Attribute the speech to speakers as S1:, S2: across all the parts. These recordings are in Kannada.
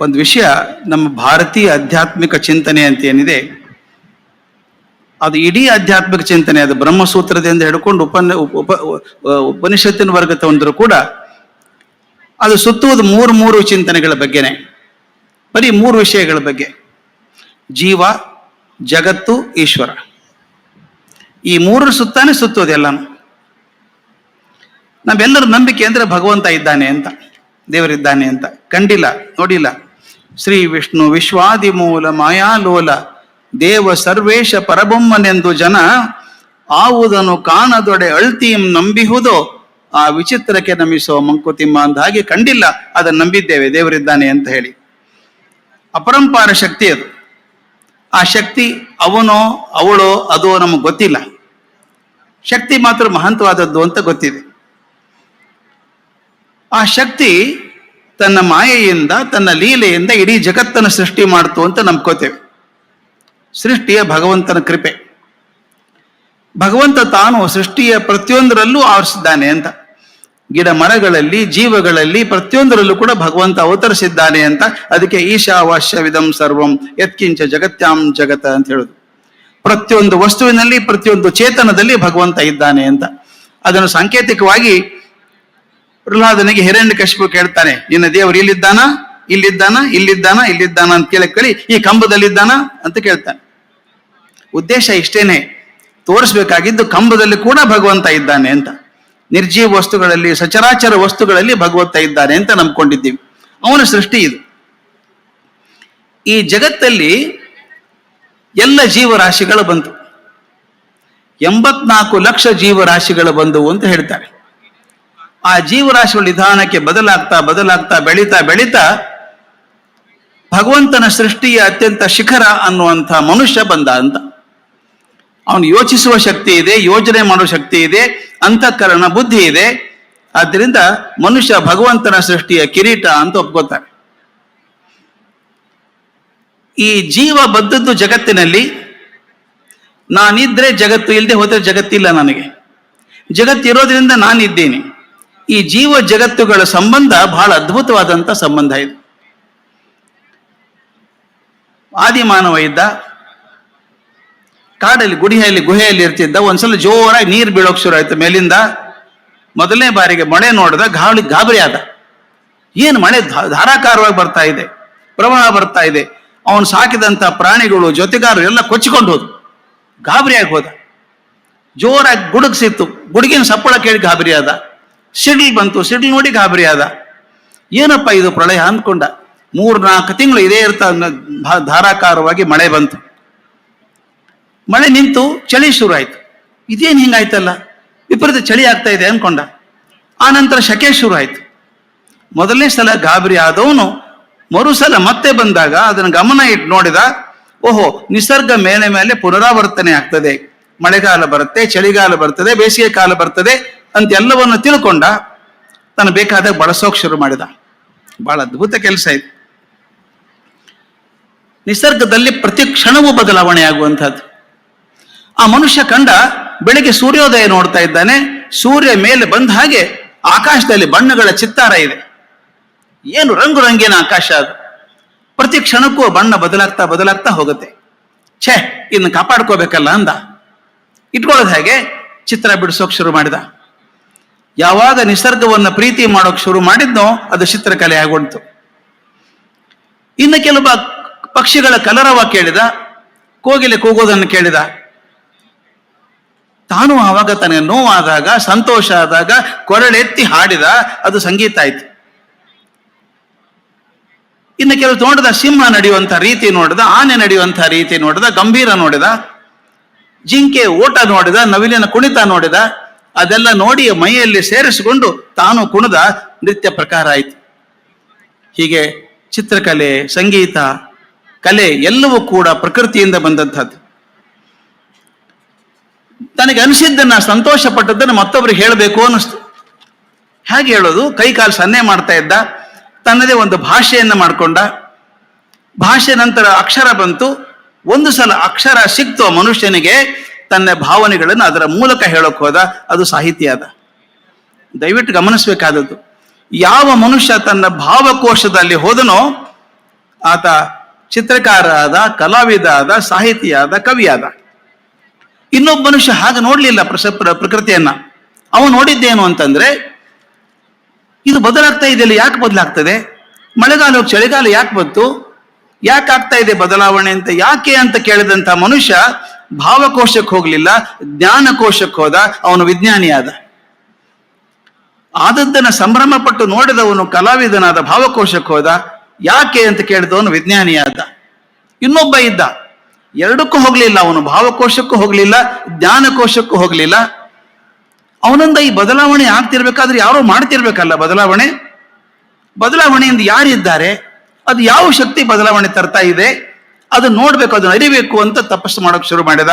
S1: ಒಂದು ವಿಷಯ ನಮ್ಮ ಭಾರತೀಯ ಆಧ್ಯಾತ್ಮಿಕ ಚಿಂತನೆ ಅಂತ ಏನಿದೆ, ಅದು ಇಡೀ ಆಧ್ಯಾತ್ಮಿಕ ಚಿಂತನೆ, ಅದು ಬ್ರಹ್ಮಸೂತ್ರದಿಂದ ಹಿಡ್ಕೊಂಡು ಉಪನ ಉಪ, ಉಪ- ಉಪನಿಷತ್ತಿನ ವರ್ಗ ತಗೊಂಡ್ರು ಕೂಡ ಅದು ಸುತ್ತುವುದು ಮೂರು ಮೂರು ಚಿಂತನೆಗಳ ಬಗ್ಗೆನೆ, ಬರೀ ಮೂರು ವಿಷಯಗಳ ಬಗ್ಗೆ. ಜೀವ, ಜಗತ್ತು, ಈಶ್ವರ. ಈ ಮೂರರ ಸುತ್ತಾನೆ ಸುತ್ತೋದು ಎಲ್ಲಾನು. ನಮ್ಮೆಲ್ಲರ ನಂಬಿಕೆ ಅಂದ್ರೆ ಭಗವಂತ ಇದ್ದಾನೆ ಅಂತ, ದೇವರಿದ್ದಾನೆ ಅಂತ. ಕಂಡಿಲ್ಲ, ನೋಡಿಲ್ಲ. ಶ್ರೀ ವಿಷ್ಣು ವಿಶ್ವಾದಿ ಮೂಲ ಮಾಯಾಲೋಲ, ದೇವ ಸರ್ವೇಶ ಪರಬೊಮ್ಮನೆಂದು ಜನ ಆವುದನ್ನು ಕಾಣದೊಡೆ ಅಳ್ತೀಂ ನಂಬಿಹುದೋ, ಆ ವಿಚಿತ್ರಕ್ಕೆ ನಮಿಸೋ ಮಂಕುತಿಮ್ಮ ಅಂದ ಹಾಗೆ ಕಂಡಿಲ್ಲ, ಅದನ್ನು ನಂಬಿದ್ದೇವೆ, ದೇವರಿದ್ದಾನೆ ಅಂತ ಹೇಳಿ. ಅಪರಂಪಾರ ಶಕ್ತಿ ಅದು. ಆ ಶಕ್ತಿ ಅವನೋ, ಅವಳೋ, ಅದೋ ನಮಗೆ ಗೊತ್ತಿಲ್ಲ. ಶಕ್ತಿ ಮಾತ್ರ ಮಹಂತವಾದದ್ದು ಅಂತ ಗೊತ್ತಿದೆ. ಆ ಶಕ್ತಿ ತನ್ನ ಮಾಯೆಯಿಂದ, ತನ್ನ ಲೀಲೆಯಿಂದ ಇಡೀ ಜಗತ್ತನ್ನು ಸೃಷ್ಟಿ ಮಾಡ್ತು ಅಂತ ನಂಬ್ಕೋತೇವೆ. ಸೃಷ್ಟಿಯ ಭಗವಂತನ ಕೃಪೆ. ಭಗವಂತ ತಾನು ಸೃಷ್ಟಿಯ ಪ್ರತಿಯೊಂದರಲ್ಲೂ ಆವರಿಸಿದ್ದಾನೆ ಅಂತ. ಗಿಡ ಮರಗಳಲ್ಲಿ, ಜೀವಗಳಲ್ಲಿ ಪ್ರತಿಯೊಂದರಲ್ಲೂ ಕೂಡ ಭಗವಂತ ಅವತರಿಸಿದ್ದಾನೆ ಅಂತ. ಅದಕ್ಕೆ ಈಶಾವಾಶ್ಯವಿದಂ ಸರ್ವಂ, ಯತ್ಕಿಂಚ ಜಗತ್ಯಾಂ ಜಗತ ಅಂತ ಹೇಳುದು. ಪ್ರತಿಯೊಂದು ವಸ್ತುವಿನಲ್ಲಿ, ಪ್ರತಿಯೊಂದು ಚೇತನದಲ್ಲಿ ಭಗವಂತ ಇದ್ದಾನೆ ಅಂತ. ಅದನ್ನು ಸಾಂಕೇತಿಕವಾಗಿ ಪ್ರಹ್ಲಾದನಿಗೆ ಹಿರಣ್ಯ ಕಶಿಪು ಕೇಳ್ತಾನೆ, ನಿನ್ನ ದೇವರು ಇಲ್ಲಿದ್ದಾನ? ಇಲ್ಲಿದ್ದಾನ? ಇಲ್ಲಿದ್ದಾನ? ಇಲ್ಲಿದ್ದಾನ ಅಂತ ಕೇಳಕ್ ಕೇಳಿ, ಈ ಕಂಬದಲ್ಲಿದ್ದಾನ? ಅಂತ ಕೇಳ್ತಾನೆ. ಉದ್ದೇಶ ಇಷ್ಟೇನೆ, ತೋರಿಸ್ಬೇಕಾಗಿದ್ದು ಕಂಬದಲ್ಲಿ ಕೂಡ ಭಗವಂತ ಇದ್ದಾನೆ ಅಂತ. ನಿರ್ಜೀವ ವಸ್ತುಗಳಲ್ಲಿ, ಸಚರಾಚರ ವಸ್ತುಗಳಲ್ಲಿ ಭಗವಂತ ಇದ್ದಾನೆ ಅಂತ ನಂಬ್ಕೊಂಡಿದ್ದೀವಿ. ಅವನ ಸೃಷ್ಟಿ ಇದು. ಈ ಜಗತ್ತಲ್ಲಿ ಎಲ್ಲ ಜೀವರಾಶಿಗಳು ಬಂತು ಎಂಬತ್ನಾಲ್ಕು ಲಕ್ಷ ಜೀವರಾಶಿಗಳು ಬಂದವು ಅಂತ ಹೇಳ್ತಾರೆ. ಆ ಜೀವರಾಶಿಗಳ ನಿಧಾನಕ್ಕೆ ಬದಲಾಗ್ತಾ ಬದಲಾಗ್ತಾ ಬೆಳೀತಾ ಬೆಳೀತಾ ಭಗವಂತನ ಸೃಷ್ಟಿಯ ಅತ್ಯಂತ ಶಿಖರ ಅನ್ನುವಂಥ ಮನುಷ್ಯ ಬಂದ ಅಂತ. ಅವನು ಯೋಚಿಸುವ ಶಕ್ತಿ ಇದೆ ಯೋಜನೆ ಮಾಡುವ ಶಕ್ತಿ ಇದೆ, ಅಂತಃಕರಣ ಬುದ್ಧಿ ಇದೆ. ಆದ್ದರಿಂದ ಮನುಷ್ಯ ಭಗವಂತನ ಸೃಷ್ಟಿಯ ಕಿರೀಟ ಅಂತ ಒಪ್ಕೋತಾರೆ. ಈ ಜೀವ ಬದ್ದದ್ದು ಜಗತ್ತಿನಲ್ಲಿ, ನಾನಿದ್ರೆ ಜಗತ್ತು ಇಲ್ಲದೆ ಹೋದರೆ ಜಗತ್ತಿಲ್ಲ ನನಗೆ. ಜಗತ್ತಿರೋದ್ರಿಂದ ನಾನಿದ್ದೇನೆ. ಈ ಜೀವ ಜಗತ್ತುಗಳ ಸಂಬಂಧ ಬಹಳ ಅದ್ಭುತವಾದಂಥ ಸಂಬಂಧ ಇದು. ಆದಿಮಾನವ ಇದ್ದ, ಕಾಡಲ್ಲಿ, ಗುಡಿಯಲ್ಲಿ, ಗುಹೆಯಲ್ಲಿ ಇರ್ತಿದ್ದ, ಒಂದ್ಸಲ ಜೋರಾಗಿ ನೀರು ಬೀಳೋಕ್ ಶುರು ಆಯ್ತು. ಮೇಲಿಂದ ಮೊದಲನೇ ಬಾರಿಗೆ ಮಳೆ ನೋಡಿದ ಗಾಳಿ ಗಾಬರಿ ಆದ. ಏನು ಮಳೆ ಧಾರಾಕಾರವಾಗಿ ಬರ್ತಾ ಇದೆ, ಪ್ರವಾಹ ಬರ್ತಾ ಇದೆ. ಅವನು ಸಾಕಿದಂತ ಪ್ರಾಣಿಗಳು, ಜೊತೆಗಾರರು ಎಲ್ಲ ಕೊಚ್ಚಿಕೊಂಡು ಹೋದ್ರು. ಗಾಬರಿಯಾಗಿ ಹೋದ. ಜೋರಾಗಿ ಗುಡುಗ್ಸಿತ್ತು. ಗುಡುಗಿನ ಸಪ್ಪಳ ಕೇಳಿ ಗಾಬರಿ ಆದ. ಸಿಡಿಲ್ ಬಂತು, ಸಿಡಿಲ್ ನೋಡಿ ಗಾಬರಿ ಆದ. ಏನಪ್ಪ ಇದು ಪ್ರಳಯ ಅಂದ್ಕೊಂಡ? ಮೂರ್ ನಾಲ್ಕು ತಿಂಗಳು ಇದೇ ಇರ್ತಾ ಧಾರಾಕಾರವಾಗಿ ಮಳೆ ಬಂತು. ಮಳೆ ನಿಂತು ಚಳಿ ಶುರು ಆಯ್ತು ಇದೇನು ಹಿಂಗಾಯ್ತಲ್ಲ? ವಿಪರೀತ ಚಳಿ ಆಗ್ತಾ ಇದೆ ಅನ್ಕೊಂಡ ಆ ನಂತರ ಶಕೆ ಶುರು ಆಯ್ತು ಮೊದಲನೇ ಸಲ ಗಾಬರಿ ಆದವನು ಮರುಸಲ ಮತ್ತೆ ಬಂದಾಗ ಅದನ್ನು ಗಮನ ಇಟ್ಟು ನೋಡಿದ, ಓಹೋ, ನಿಸರ್ಗ ಮೇಲೆ ಮೇಲೆ ಪುನರಾವರ್ತನೆ ಆಗ್ತದೆ. ಮಳೆಗಾಲ ಬರುತ್ತೆ, ಚಳಿಗಾಲ ಬರ್ತದೆ ಬೇಸಿಗೆ ಕಾಲ ಬರ್ತದೆ. ಅಂತ ಎಲ್ಲವನ್ನು ತಿಳ್ಕೊಂಡ ತನ್ನ ಬೇಕಾದಾಗ ಬಳಸೋಕ್ ಶುರು ಮಾಡಿದ. ಬಹಳ ಅದ್ಭುತ ಕೆಲಸ ಇದು. ನಿಸರ್ಗದಲ್ಲಿ ಪ್ರತಿ ಕ್ಷಣವೂ ಬದಲಾವಣೆ ಆಗುವಂಥದ್ದು ಆ ಮನುಷ್ಯ ಕಂಡ ಬೆಳಿಗ್ಗೆ ಸೂರ್ಯೋದಯ ನೋಡ್ತಾ ಇದ್ದಾನೆ, ಸೂರ್ಯ ಮೇಲೆ ಬಂದ ಹಾಗೆ ಆಕಾಶದಲ್ಲಿ ಬಣ್ಣಗಳ ಚಿತ್ತಾರ ಇದೆ. ಏನು ರಂಗು ರಂಗಿನ ಆಕಾಶ ಅದು. ಪ್ರತಿ ಕ್ಷಣಕ್ಕೂ ಬಣ್ಣ ಬದಲಾಗ್ತಾ ಬದಲಾಗ್ತಾ ಹೋಗುತ್ತೆ. ಛೇ, ಇದನ್ನು ಕಾಪಾಡ್ಕೋಬೇಕಲ್ಲ ಅಂದ. ಇಟ್ಕೊಳ್ಳೋದು ಹಾಗೆ ಚಿತ್ರ ಬಿಡಿಸೋಕ್ ಶುರು ಮಾಡಿದ. ಯಾವಾಗ ನಿಸರ್ಗವನ್ನ ಪ್ರೀತಿ ಮಾಡೋಕ್ ಶುರು ಮಾಡಿದ್ನೋ ಅದು ಚಿತ್ರಕಲೆ ಆಗೋಯ್ತು ಇನ್ನು ಕೆಲವು ಪಕ್ಷಿಗಳ ಕಲರವ ಕೇಳಿದ, ಕೋಗಿಲೆ ಕೂಗೋದನ್ನು ಕೇಳಿದ. ತಾನು ಆವಾಗ ತನಗೆ ನೋವಾದಾಗ, ಸಂತೋಷ ಆದಾಗ ಕೊರಳೆತ್ತಿ ಹಾಡಿದ, ಅದು ಸಂಗೀತ ಆಯ್ತು. ಇನ್ನು ಕೆಲವು ನೋಡಿದ ಸಿಂಹ ನಡೆಯುವಂಥ ರೀತಿ ನೋಡಿದ, ಆನೆ ನಡೆಯುವಂಥ ರೀತಿ ನೋಡಿದ, ಗಂಭೀರ ನೋಡಿದ, ಜಿಂಕೆ, ಓಟ ನೋಡಿದ, ನವಿಲಿನ ಕುಣಿತ ನೋಡಿದ ಅದೆಲ್ಲ ನೋಡಿ ಮೈಯಲ್ಲಿ ಸೇರಿಸಿಕೊಂಡು ತಾನು ಕುಣಿದ ನೃತ್ಯ ಪ್ರಕಾರ ಆಯಿತು. ಹೀಗೆ ಚಿತ್ರಕಲೆ, ಸಂಗೀತ, ಕಲೆ ಎಲ್ಲವೂ ಕೂಡ ಪ್ರಕೃತಿಯಿಂದ ಬಂದಂಥದ್ದು ತನಗೆ ಅನಿಸಿದ್ದನ್ನ ಸಂತೋಷ ಪಟ್ಟದ್ದನ್ನು ಮತ್ತೊಬ್ಬರಿಗೆ ಹೇಳಬೇಕು ಅನ್ನಿಸ್ತು. ಹೇಗೆ ಹೇಳೋದು ಕೈ ಕಾಲು ಸನ್ನೆ ಮಾಡ್ತಾ ಇದ್ದ, ತನ್ನದೇ ಒಂದು ಭಾಷೆಯನ್ನ ಮಾಡಿಕೊಂಡ. ಭಾಷೆ ನಂತರ ಅಕ್ಷರ ಬಂತು. ಒಂದು ಸಲ ಅಕ್ಷರ ಸಿಕ್ತು ಮನುಷ್ಯನಿಗೆ. ತನ್ನ ಭಾವನೆಗಳನ್ನು ಅದರ ಮೂಲಕ ಹೇಳೋಕ್ ಹೋದ, ಅದು ಸಾಹಿತ್ಯ ಅದ. ದಯವಿಟ್ಟು ಗಮನಿಸಬೇಕಾದದ್ದು. ಯಾವ ಮನುಷ್ಯ ತನ್ನ ಭಾವಕೋಶದಲ್ಲಿ ಹೋದನೋ, ಆತ ಚಿತ್ರಕಾರ ಆದ ಕಲಾವಿದ ಆದ ಸಾಹಿತಿಯಾದ, ಕವಿಯಾದ. ಇನ್ನೊಬ್ಬ ಮನುಷ್ಯ ಹಾಗೆ ನೋಡಲಿಲ್ಲ ಪ್ರಸ, ಪ್ರ- ಪ್ರಕೃತಿಯನ್ನ. ಅವನು ನೋಡಿದ್ದೇನು ಅಂತಂದ್ರೆ, ಇದು ಬದಲಾಗ್ತಾ ಇದೆಯಲ್ಲ, ಯಾಕೆ ಬದಲಾಗ್ತದೆ? ಮಳೆಗಾಲ ಚಳಿಗಾಲ ಯಾಕೆ ಬಂತು? ಯಾಕೆ ಆಗ್ತಾ ಇದೆ ಬದಲಾವಣೆ ಅಂತ, ಯಾಕೆ ಅಂತ ಕೇಳಿದಂತ ಮನುಷ್ಯ ಭಾವಕೋಶಕ್ಕೆ ಹೋಗ್ಲಿಲ್ಲ, ಜ್ಞಾನಕೋಶಕ್ಕೆ ಹೋದ, ಅವನು ವಿಜ್ಞಾನಿಯಾದ. ಆದದ್ದನ್ನ ಸಂಭ್ರಮ ಪಟ್ಟು ನೋಡಿದವನು ಕಲಾವಿದನಾದ ಭಾವಕೋಶಕ್ಕೆ ಹೋದ, ಯಾಕೆ ಅಂತ ಕೇಳಿದವನು ವಿಜ್ಞಾನಿಯಾದ. ಇನ್ನೊಬ್ಬ ಇದ್ದ. ಎರಡಕ್ಕೂ ಹೋಗ್ಲಿಲ್ಲ, ಅವನು ಭಾವಕೋಶಕ್ಕೂ ಹೋಗ್ಲಿಲ್ಲ, ಜ್ಞಾನಕೋಶಕ್ಕೂ ಹೋಗ್ಲಿಲ್ಲ. ಅವನಿಂದ ಈ ಬದಲಾವಣೆ ಆಗ್ತಿರ್ಬೇಕಾದ್ರೆ ಯಾರೋ ಮಾಡ್ತಿರ್ಬೇಕಲ್ಲ ಬದಲಾವಣೆ. ಬದಲಾವಣೆಯಿಂದ ಯಾರಿದ್ದಾರೆ? ಅದು ಯಾವ ಶಕ್ತಿ ಬದಲಾವಣೆ ತರ್ತಾ ಇದೆ, ಅದು ನೋಡ್ಬೇಕು ಅದನ್ನ ಅರಿಬೇಕು ಅಂತ ತಪಸ್ಸು ಮಾಡೋಕೆ ಶುರು ಮಾಡಿದ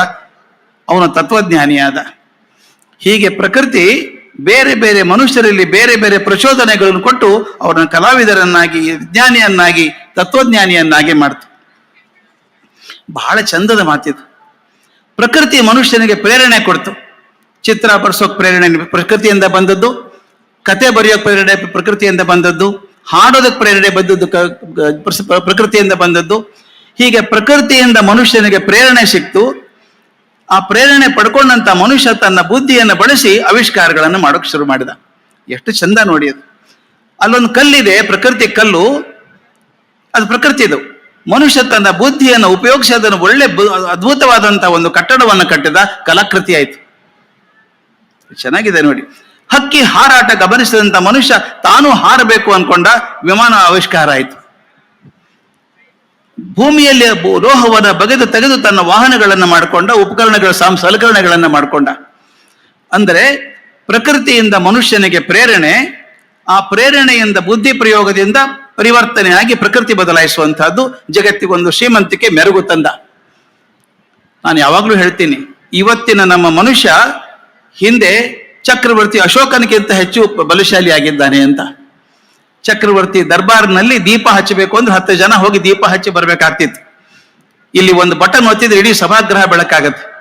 S1: ಅವನ ತತ್ವಜ್ಞಾನಿಯಾದ. ಹೀಗೆ ಪ್ರಕೃತಿ ಬೇರೆ ಬೇರೆ ಮನುಷ್ಯರಲ್ಲಿ ಬೇರೆ ಬೇರೆ ಪ್ರಚೋದನೆಗಳನ್ನು ಕೊಟ್ಟು ಅವರನ್ನು ಕಲಾವಿದರನ್ನಾಗಿ, ವಿಜ್ಞಾನಿಯನ್ನಾಗಿ, ತತ್ವಜ್ಞಾನಿಯನ್ನಾಗಿ ಮಾಡ್ತು. ಬಹಳ ಚಂದದ ಮಾತಿದು. ಪ್ರಕೃತಿ ಮನುಷ್ಯನಿಗೆ ಪ್ರೇರಣೆ ಕೊಡ್ತು. ಚಿತ್ರ ಬರ್ಸೋಕ್ ಪ್ರೇರಣೆ, ಪ್ರಕೃತಿಯಿಂದ ಬಂದದ್ದು. ಕತೆ ಬರೆಯೋಕ್ ಪ್ರೇರಣೆ, ಪ್ರಕೃತಿಯಿಂದ ಬಂದದ್ದು. ಹಾಡೋದಕ್ಕೆ ಪ್ರೇರಣೆ ಬಂದದ್ದು ಪ್ರಕೃತಿಯಿಂದ ಬಂದದ್ದು. ಹೀಗೆ ಪ್ರಕೃತಿಯಿಂದ ಮನುಷ್ಯನಿಗೆ ಪ್ರೇರಣೆ ಸಿಕ್ತು. ಆ ಪ್ರೇರಣೆ ಪಡ್ಕೊಂಡಂತ ಮನುಷ್ಯ ತನ್ನ ಬುದ್ಧಿಯನ್ನು ಬಳಸಿ ಆವಿಷ್ಕಾರಗಳನ್ನು ಮಾಡೋಕೆ ಶುರು ಮಾಡಿದ. ಎಷ್ಟು ಚಂದ ನೋಡಿ ಅದು. ಅಲ್ಲೊಂದು ಕಲ್ಲಿದೆ, ಪ್ರಕೃತಿ ಕಲ್ಲು. ಅದು ಪ್ರಕೃತಿದು ಮನುಷ್ಯ ತನ್ನ ಬುದ್ಧಿಯನ್ನು ಉಪಯೋಗಿಸಿ ಅದನ್ನು ಒಳ್ಳೆ ಅದ್ಭುತವಾದಂತಹ ಒಂದು ಕಟ್ಟಡವನ್ನು ಕಟ್ಟಿದ ಕಲಾಕೃತಿ ಆಯ್ತು. ಚೆನ್ನಾಗಿದೆ ನೋಡಿ. ಹಕ್ಕಿ ಹಾರಾಟ ಗಮನಿಸಿದಂತ ಮನುಷ್ಯ ತಾನು ಹಾರಬೇಕು ಅನ್ಕೊಂಡ ವಿಮಾನ ಆವಿಷ್ಕಾರ ಆಯಿತು. ಭೂಮಿಯಲ್ಲಿ ಲೋಹವನ್ನು ಬಗೆದು ತೆಗೆದು ತನ್ನ ವಾಹನಗಳನ್ನು ಮಾಡಿಕೊಂಡ, ಉಪಕರಣಗಳ ಸಾಮ್, ಸಲಕರಣೆಗಳನ್ನು ಮಾಡಿಕೊಂಡ. ಅಂದರೆ ಪ್ರಕೃತಿಯಿಂದ ಮನುಷ್ಯನಿಗೆ ಪ್ರೇರಣೆ, ಆ ಪ್ರೇರಣೆಯಿಂದ ಬುದ್ಧಿ ಪ್ರಯೋಗದಿಂದ ಪರಿವರ್ತನೆಯಾಗಿ ಪ್ರಕೃತಿ ಬದಲಾಯಿಸುವಂತಹದ್ದು ಜಗತ್ತಿಗೊಂದು ಶ್ರೀಮಂತಿಕೆ ಮೆರುಗು ತಂದ. ನಾನು ಯಾವಾಗಲೂ ಹೇಳ್ತೀನಿ, ಇವತ್ತಿನ ನಮ್ಮ ಮನುಷ್ಯ ಹಿಂದೆ ಚಕ್ರವರ್ತಿ ಅಶೋಕನಿಗಿಂತ ಹೆಚ್ಚು ಬಲಶಾಲಿ ಆಗಿದ್ದಾನೆ ಅಂತ. ಚಕ್ರವರ್ತಿ ದರ್ಬಾರ್ನಲ್ಲಿ ದೀಪ ಹಚ್ಚಬೇಕು ಅಂದ್ರೆ ಹತ್ತು ಜನ ಹೋಗಿ ದೀಪ ಹಚ್ಚಿ ಬರಬೇಕಾಗ್ತಿತ್ತು. ಇಲ್ಲಿ ಒಂದು ಬಟನ್ ಒತ್ತಿದ್ರೆ ಇಡೀ ಸಭಾಗ್ರಹ ಬೆಳಕಾಗತ್ತೆ.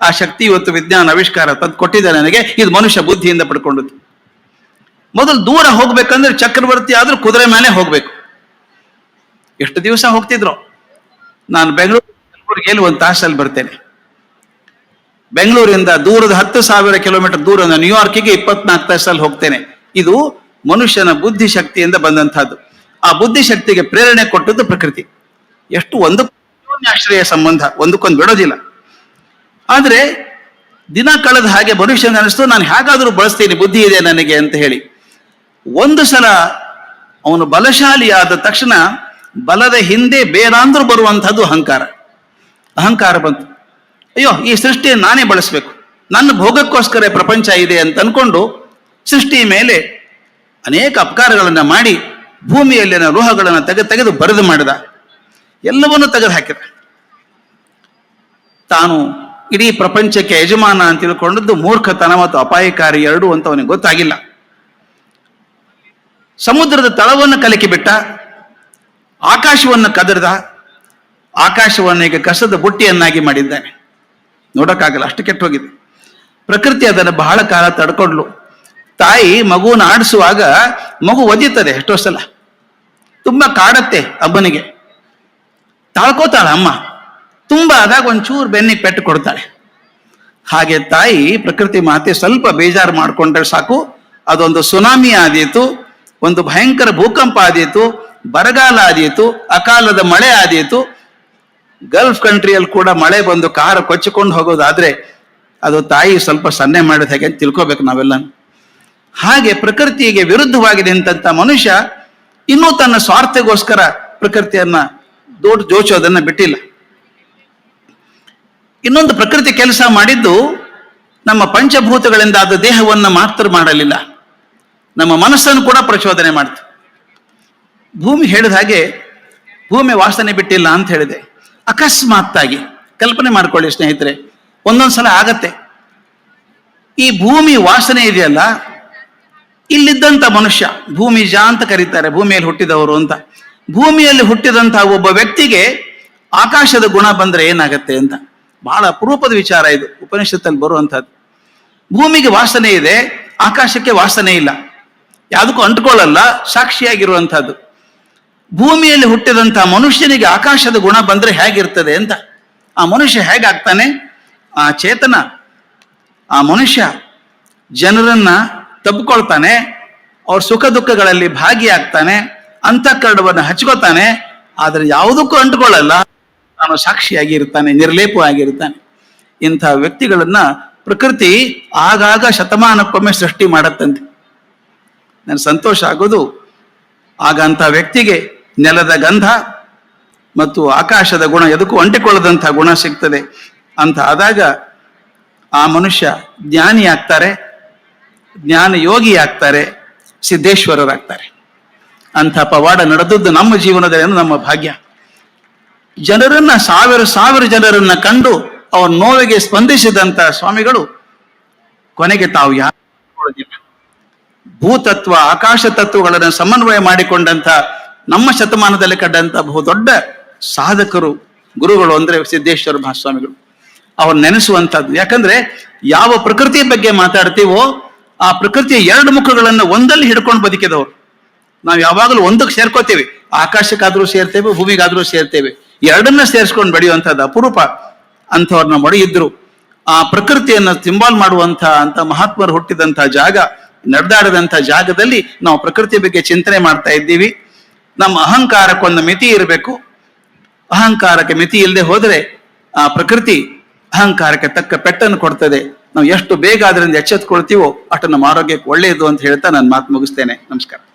S1: ಆ ಶಕ್ತಿ ಇವತ್ತು ವಿಜ್ಞಾನ ಆವಿಷ್ಕಾರ ತಂದು ಕೊಟ್ಟಿದೆ ನನಗೆ. ಇದು ಮನುಷ್ಯ ಬುದ್ಧಿಯಿಂದ ಪಡ್ಕೊಂಡದ್ದು. ಮೊದಲು ದೂರ ಹೋಗ್ಬೇಕಂದ್ರೆ ಚಕ್ರವರ್ತಿ ಆದ್ರೂ ಕುದುರೆ ಮೇಲೆ ಹೋಗ್ಬೇಕು. ಎಷ್ಟು ದಿವಸ ಹೋಗ್ತಿದ್ರು? ನಾನು ಬೆಂಗಳೂರಿಗೆ ಒಂದು ತಾಸಲ್ಲಿ ಬರ್ತೇನೆ. ಬೆಂಗಳೂರಿಂದ ದೂರದ ಹತ್ತು ಸಾವಿರ ಕಿಲೋಮೀಟರ್ ದೂರ ನ್ಯೂಯಾರ್ಕಿಗೆ ಇಪ್ಪತ್ನಾಲ್ಕು ತಾಸಲ್ಲಿ ಹೋಗ್ತೇನೆ. ಇದು ಮನುಷ್ಯನ ಬುದ್ಧಿ ಶಕ್ತಿಯಿಂದ ಬಂದಂತಹದ್ದು ಆ ಬುದ್ಧಿ ಶಕ್ತಿಗೆ ಪ್ರೇರಣೆ ಕೊಟ್ಟದ್ದು ಪ್ರಕೃತಿ. ಎಷ್ಟು ಒಂದು ಆಶ್ರಯ ಸಂಬಂಧ, ಒಂದಕ್ಕೊಂದು ಬಿಡೋದಿಲ್ಲ. ಆದ್ರೆ ದಿನ ಕಳೆದ ಹಾಗೆ ಮನುಷ್ಯನ ಅನಿಸ್ತು, ನಾನು ಹೇಗಾದರೂ ಬಳಸ್ತೀನಿ, ಬುದ್ಧಿ ಇದೆ ನನಗೆ ಅಂತ ಹೇಳಿ. ಒಂದು ಸಲ ಅವನು ಬಲಶಾಲಿ ಆದ ತಕ್ಷಣ ಬಲದ ಹಿಂದೆ ಬೇರಾಂದ್ರೂ ಬರುವಂಥದ್ದು ಅಹಂಕಾರ. ಅಹಂಕಾರ ಬಂತು. ಅಯ್ಯೋ, ಈ ಸೃಷ್ಟಿಯನ್ನು ನಾನೇ ಬಳಸಬೇಕು. ನನ್ನ ಭೋಗಕ್ಕೋಸ್ಕರ ಪ್ರಪಂಚ ಇದೆ ಅಂತ ಅನ್ಕೊಂಡು ಸೃಷ್ಟಿ ಮೇಲೆ ಅನೇಕ ಅಪಕಾರಗಳನ್ನು ಮಾಡಿ ಭೂಮಿಯಲ್ಲಿನ ಲೋಹಗಳನ್ನು ತೆಗೆದು ತೆಗೆದು ಬರೆದು ಮಾಡಿದ. ಎಲ್ಲವನ್ನೂ ತೆಗೆದು ಹಾಕಿದ. ತಾನು ಇಡೀ ಪ್ರಪಂಚಕ್ಕೆ ಯಜಮಾನ ಅಂತ ತಿಳ್ಕೊಂಡದ್ದು ಮೂರ್ಖತನ ಮತ್ತು ಅಪಾಯಕಾರಿ ಎರಡು ಅಂತ ಅವನಿಗೆ ಗೊತ್ತಾಗಿಲ್ಲ. ಸಮುದ್ರದ ತಳವನ್ನು ಕಲಕಿ ಬಿಟ್ಟ, ಆಕಾಶವನ್ನು ಕದರ್ದ, ಆಕಾಶವನ್ನು ಈಗ ಕಸದ ಬುಟ್ಟಿಯನ್ನಾಗಿ ಮಾಡಿದ್ದಾನೆ. ನೋಡಕ್ಕಾಗಲ್ಲ, ಅಷ್ಟು ಕೆಟ್ಟೋಗಿದೆ. ಪ್ರಕೃತಿ ಅದನ್ನು ಬಹಳ ಕಾಲ ತಡ್ಕೊಂಡ್ಲು. ತಾಯಿ ಮಗುವನ್ನು ಆಡಿಸುವಾಗ ಮಗು ಒದಿತದೆ ಎಷ್ಟೋ ಸಲ. ತುಂಬಾ ಕಾಡತ್ತೆ ಅಮ್ಮನಿಗೆ. ತಾಳ್ಕೋತಾಳ ಅಮ್ಮ. ತುಂಬಾ ಆದಾಗ ಒಂಚೂರು ಬೆನ್ನಿಗೆ ಪೆಟ್ಟು ಕೊಡ್ತಾಳೆ. ಹಾಗೆ ತಾಯಿ ಪ್ರಕೃತಿ ಮಾತೆ ಸ್ವಲ್ಪ ಬೇಜಾರು ಮಾಡಿಕೊಂಡ್ರೆ ಸಾಕು. ಅದೊಂದು ಸುನಾಮಿ ಆದೀತು, ಒಂದು ಭಯಂಕರ ಭೂಕಂಪ ಆದೀತು, ಬರಗಾಲ ಆದೀತು, ಅಕಾಲದ ಮಳೆ ಆದೀತು ಗಲ್ಫ್ ಕಂಟ್ರಿಯಲ್ಲಿ ಕೂಡ ಮಳೆ ಬಂದು ಕಾರ ಕೊಚ್ಚಿಕೊಂಡು ಹೋಗೋದಾದ್ರೆ ಅದು ತಾಯಿ ಸ್ವಲ್ಪ ಸನ್ನೆ ಮಾಡಿದ ಹೇಗೆ ಅಂತ ತಿಳ್ಕೊಬೇಕು ನಾವೆಲ್ಲ. ಹಾಗೆ ಪ್ರಕೃತಿಗೆ ವಿರುದ್ಧವಾಗಿದೆ ಅಂತಂತ ಮನುಷ್ಯ ಇನ್ನೂ ತನ್ನ ಸ್ವಾರ್ಥಗೋಸ್ಕರ ಪ್ರಕೃತಿಯನ್ನ ದೊಡ್ಡ ಜೋಚೋದನ್ನ ಬಿಟ್ಟಿಲ್ಲ. ಇನ್ನೊಂದು ಪ್ರಕೃತಿ ಕೆಲಸ ಮಾಡಿದ್ದು ನಮ್ಮ ಪಂಚಭೂತಗಳಿಂದ ಅದು ದೇಹವನ್ನು ಮಾತ್ರ ಮಾಡಲಿಲ್ಲ. ನಮ್ಮ ಮನಸ್ಸನ್ನು ಕೂಡ ಪ್ರಚೋದನೆ ಮಾಡ್ತು. ಭೂಮಿ ಹೇಳಿದ ಹಾಗೆ ಭೂಮಿ ವಾಸನೆ ಬಿಟ್ಟಿಲ್ಲ ಅಂತ ಹೇಳಿದೆ. ಅಕಸ್ಮಾತ್ತಾಗಿ, ಕಲ್ಪನೆ ಮಾಡ್ಕೊಳ್ಳಿ ಸ್ನೇಹಿತರೆ ಒಂದೊಂದ್ಸಲ ಆಗತ್ತೆ. ಈ ಭೂಮಿ ವಾಸನೆ ಇದೆಯಲ್ಲ, ಇಲ್ಲಿದ್ದಂತ ಮನುಷ್ಯ, ಭೂಮಿ ಜ ಅಂತ ಕರೀತಾರೆ, ಭೂಮಿಯಲ್ಲಿ ಹುಟ್ಟಿದವರು ಅಂತ. ಭೂಮಿಯಲ್ಲಿ ಹುಟ್ಟಿದಂತಹ ಒಬ್ಬ ವ್ಯಕ್ತಿಗೆ ಆಕಾಶದ ಗುಣ ಬಂದ್ರೆ ಏನಾಗತ್ತೆ ಅಂತ. ಬಹಳ ಅಪರೂಪದ ವಿಚಾರ ಇದು, ಉಪನಿಷತ್ತಲ್ಲಿ ಬರುವಂಥದ್ದು. ಭೂಮಿಗೆ ವಾಸನೆ ಇದೆ, ಆಕಾಶಕ್ಕೆ ವಾಸನೆ ಇಲ್ಲ. ಯಾವುದಕ್ಕೂ ಅಂಟ್ಕೊಳ್ಳಲ್ಲ ಸಾಕ್ಷಿಯಾಗಿರುವಂತಹದ್ದು ಭೂಮಿಯಲ್ಲಿ ಹುಟ್ಟಿದಂತ ಮನುಷ್ಯನಿಗೆ ಆಕಾಶದ ಗುಣ ಬಂದ್ರೆ ಹೇಗಿರ್ತದೆ ಅಂತ. ಆ ಮನುಷ್ಯ ಹೇಗಾಗ್ತಾನೆ? ಆ ಚೇತನ, ಆ ಮನುಷ್ಯ ಜನರನ್ನ ತಬ್ಕೊಳ್ತಾನೆ, ಅವ್ರ ಸುಖ ದುಃಖಗಳಲ್ಲಿ ಭಾಗಿಯಾಗ್ತಾನೆ ಅಂತಃಕರಣವನ್ನು ಹಚ್ಕೋತಾನೆ, ಆದ್ರೆ ಯಾವುದಕ್ಕೂ ಅಂಟ್ಕೊಳ್ಳಲ್ಲ. ನಾನು ಸಾಕ್ಷಿಯಾಗಿ ಇರ್ತಾನೆ ನಿರ್ಲೇಪವಾಗಿರ್ತಾನೆ ಇಂಥ ವ್ಯಕ್ತಿಗಳನ್ನ ಪ್ರಕೃತಿ ಆಗಾಗ ಶತಮಾನಕ್ಕೊಮ್ಮೆ ಸೃಷ್ಟಿ ಮಾಡತ್ತಂತೆ. ನಾನು ಸಂತೋಷ ಆಗೋದು, ಆಗ ಅಂತ ವ್ಯಕ್ತಿಗೆ ನೆಲದ ಗಂಧ ಮತ್ತು ಆಕಾಶದ ಗುಣ ಎದಕ್ಕೂ ಅಂಟಿಕೊಳ್ಳದಂತಹ ಗುಣ ಸಿಗ್ತದೆ ಅಂತ ಆದಾಗ ಆ ಮನುಷ್ಯ ಜ್ಞಾನಿ ಆಗ್ತಾರೆ ಜ್ಞಾನ ಯೋಗಿ ಆಗ್ತಾರೆ ಸಿದ್ದೇಶ್ವರರಾಗ್ತಾರೆ. ಅಂಥ ಪವಾಡ ನಡೆದದ್ದು ನಮ್ಮ ಜೀವನದಲ್ಲಿ ನಮ್ಮ ಭಾಗ್ಯ. ಜನರನ್ನ ಸಾವಿರ ಸಾವಿರ ಜನರನ್ನ ಕಂಡು ಅವರ ನೋವಿಗೆ ಸ್ಪಂದಿಸಿದಂತ ಸ್ವಾಮಿಗಳು ಕೊನೆಗೆ ತಾವು ಯಾರು? ಭೂತತ್ವ, ಆಕಾಶ ತತ್ವಗಳನ್ನು ಸಮನ್ವಯ ಮಾಡಿಕೊಂಡಂತ ನಮ್ಮ ಶತಮಾನದಲ್ಲಿ ಕಂಡಂತ ಬಹುದೊಡ್ಡ ಸಾಧಕರು, ಗುರುಗಳು ಅಂದ್ರೆ ಸಿದ್ದೇಶ್ವರ ಮಹಾಸ್ವಾಮಿಗಳು. ಅವ್ರು ನೆನೆಸುವಂಥದ್ದು. ಯಾಕಂದ್ರೆ ಯಾವ ಪ್ರಕೃತಿಯ ಬಗ್ಗೆ ಮಾತಾಡ್ತೀವೋ ಆ ಪ್ರಕೃತಿಯ ಎರಡು ಮುಖಗಳನ್ನು ಒಂದಲ್ಲಿ ಹಿಡ್ಕೊಂಡು ಬದುಕಿದವರು. ನಾವು ಯಾವಾಗಲೂ ಒಂದಕ್ಕೆ ಸೇರ್ಕೋತೇವೆ. ಆಕಾಶಕ್ಕಾದ್ರೂ ಸೇರ್ತೇವೆ, ಭೂಮಿಗಾದರೂ ಸೇರ್ತೇವೆ. ಎರಡನ್ನ ಸೇರಿಸ್ಕೊಂಡು ಬೆಳೆಯುವಂಥದ್ದು ಅಪರೂಪ ಅಂಥವ್ರನ್ನ ಇದ್ರು ಆ ಪ್ರಕೃತಿಯನ್ನ ಸಿಂಬಾಲ್ ಮಾಡುವಂತ ಅಂತ ಮಹಾತ್ಮರು ಹುಟ್ಟಿದಂಥ ಜಾಗ ನಡೆದಾಡದಂತ ಜಾಗದಲ್ಲಿ ನಾವು ಪ್ರಕೃತಿ ಬಗ್ಗೆ ಚಿಂತನೆ ಮಾಡ್ತಾ ಇದ್ದೀವಿ. ನಮ್ಮ ಅಹಂಕಾರಕ್ಕೊಂದು ಮಿತಿ ಇರಬೇಕು. ಅಹಂಕಾರಕ್ಕೆ ಮಿತಿ ಇಲ್ಲದೆ ಹೋದರೆ ಆ ಪ್ರಕೃತಿ ಅಹಂಕಾರಕ್ಕೆ ತಕ್ಕ ಪೆಟ್ಟನ್ನು ಕೊಡ್ತದೆ. ನಾವು ಎಷ್ಟು ಬೇಗ ಅದರಿಂದ ಎಚ್ಚೆತ್ಕೊಳ್ತೀವೋ ಅಷ್ಟು ನಮ್ಮ ಆರೋಗ್ಯಕ್ಕೆ ಒಳ್ಳೆಯದು ಅಂತ ಹೇಳ್ತಾ ನಾನು ಮಾತು ಮುಗಿಸ್ತೇನೆ. ನಮಸ್ಕಾರ.